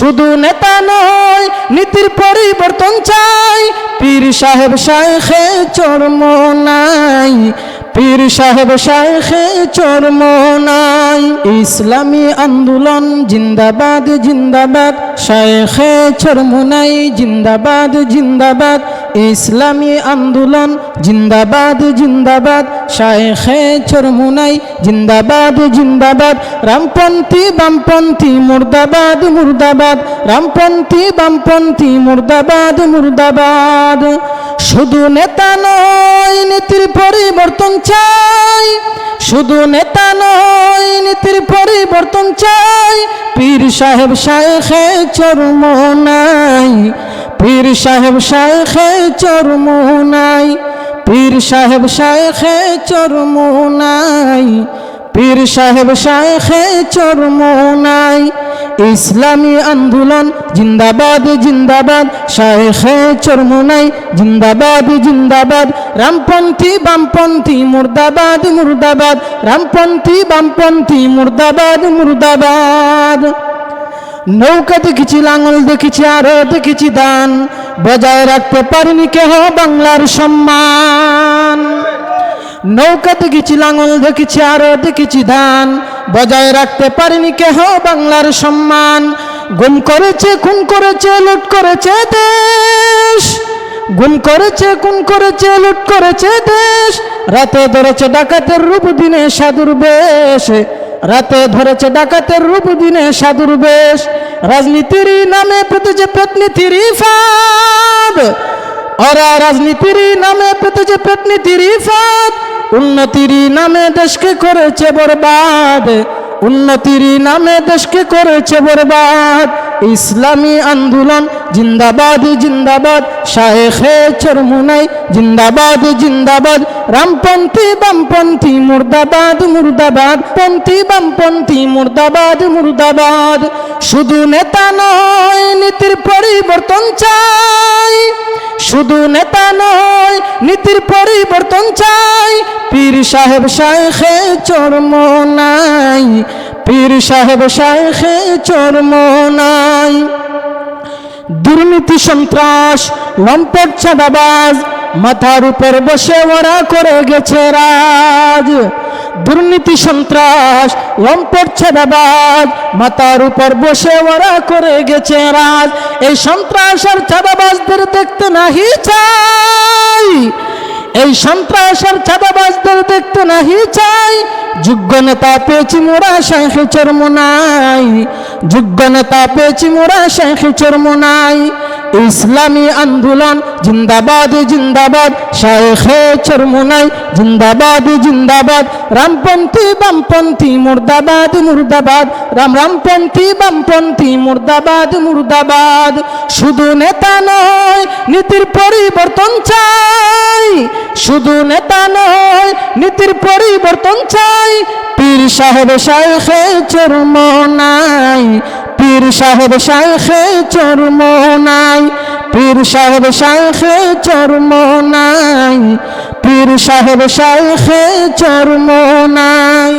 শুধু নেতা নয়, নীতির পরিবর্তন চাই। পীর সাহেব শাইখে চর্ম নাই। পীর সাহেব শাইখে চর্ম নাই। ইসলামী আন্দোলন জিন্দাবাদ জিন্দাবাদ। শাইখে চর্ম নাই, জিন্দাবাদ জিন্দাবাদ। ইসলামী আন্দোলন জিন্দাবাদ জিন্দাবাদ। শাইখে চরমুনাই জিন্দাবাদ জিন্দাবাদ। রামপন্থী, বামপন্থী, মুর্দাবাদ মুর্দাবাদ। রামপন্থী, বামপন্থী, মুর্দাবাদ মুর্দাবাদ। শুধু নেতা নয়, নীতির পরিবর্তন চাই। শুধু নেতা নয়, নীতির পরিবর্তন চাই। পীর সাহেব শাইখে চরম নাই পীর সাহেব শাইখে চরম নাই পীর সাহেব শাইখে চরম নাই পীর সাহেব শাইখে চরম নাই ইসলামী আন্দোলন জিন্দাবাদ জিন্দাবাদ, শাইখে চরম নাই জিন্দাবাদ জিন্দাবাদ। রামপন্থী, বামপন্থী, মুর্দাবাদ মুর্দাবাদ। রামপন্থী, বামপন্থী, মুর্দাবাদ মুর্দাবাদ। নৌকা দেখেছি লাঙল দেখেছি আরও দেখেছি দান। বজায় রাখতে পারিনি কেহ বাংলার সম্মান। নৌকা দেখেছি লাঙল দেখেছি আরও দেখেছি ধান বজায় রাখতে পারিনি কেহ বাংলার সম্মান। গুম করেছে, খুন করেছে, লুট করেছে দেশ। গুম করেছে, খুন করেছে, লুট করেছে দেশ। রাতে ধরেছে ডাকাতের রূপ, দিনে সাধুর বেশ। রাতে ধরেছে ডাকাতের রূপ দিনে সাধুর বেশ। রাজনীতির নামে পেতেছে পেতনীতির ফাঁদ ওরা রাজনীতির নামে পেতেছে পেতনীতির ফাঁদ উন্নতির নামে দেশকে করেছে বরবাদ। উন্নতির নামে দেশকে করেছে বরবাদ। ইসলামী আন্দোলন জিন্দাবাদ জিন্দাবাদ। শাহেখে চরমুনাই জিন্দাবাদ জিন্দাবাদ। রামপন্থী, বামপন্থী মুর্দাবাদ মুর্দাবাদ। পন্থী, বামপন্থী মুর্দাবাদ মুর্দাবাদ। শুধু নেতা নয়, নীতির পরিবর্তন চাই। শুধু নেতা নয়, নীতির পরিবর্তন চাই। পীর সাহেব শাইখে চর্ম নাই। পীর সাহেব শাইখে চর্ম নাই। দুর্নীতি, সন্ত্রাস, লম্পট, চাঁদাবাজ, মাথার উপর বসে ওরা করে গেছে রাজ। দুর্নীতি, সন্ত্রাস লম্পট ছাদাবাজ মাথার উপর বসে ওরা করে গেছে রাজ। এই সন্ত্রাস আর ছাদাবাজদের দেখতে নাহি চাই। এই সন্ত্রাস আর ছাদাবাজদের দেখতে নাহি চাই। যোগ্য নেতা পেয়েছি মোরা শাঁখে চর্ম নাই। যোগ্য নেতা পেয়েছি মোরা শাঁখে চর্ম নাই। ইসলামী আন্দোলন জিন্দাবাদ জিন্দাবাদ। শাইখে চরমুনাই জিন্দাবাদ জিন্দাবাদ। রামপন্থী, বামপন্থী, মুর্দাবাদ মুর্দাবাদ। রাম রামপন্থী, বামপন্থী, মুর্দাবাদ মুর্দাবাদ। শুধু নেতা নয়, নীতির পরিবর্তন চাই। শুধু নেতা নয়, নীতির পরিবর্তন চাই। পীর সাহেব শাইখে চরম নাই পীর সাহেব শাখে চরম নাই, পীর সাহেব শাখে চরম নাই, পীর সাহেব শাখে চরম নাই।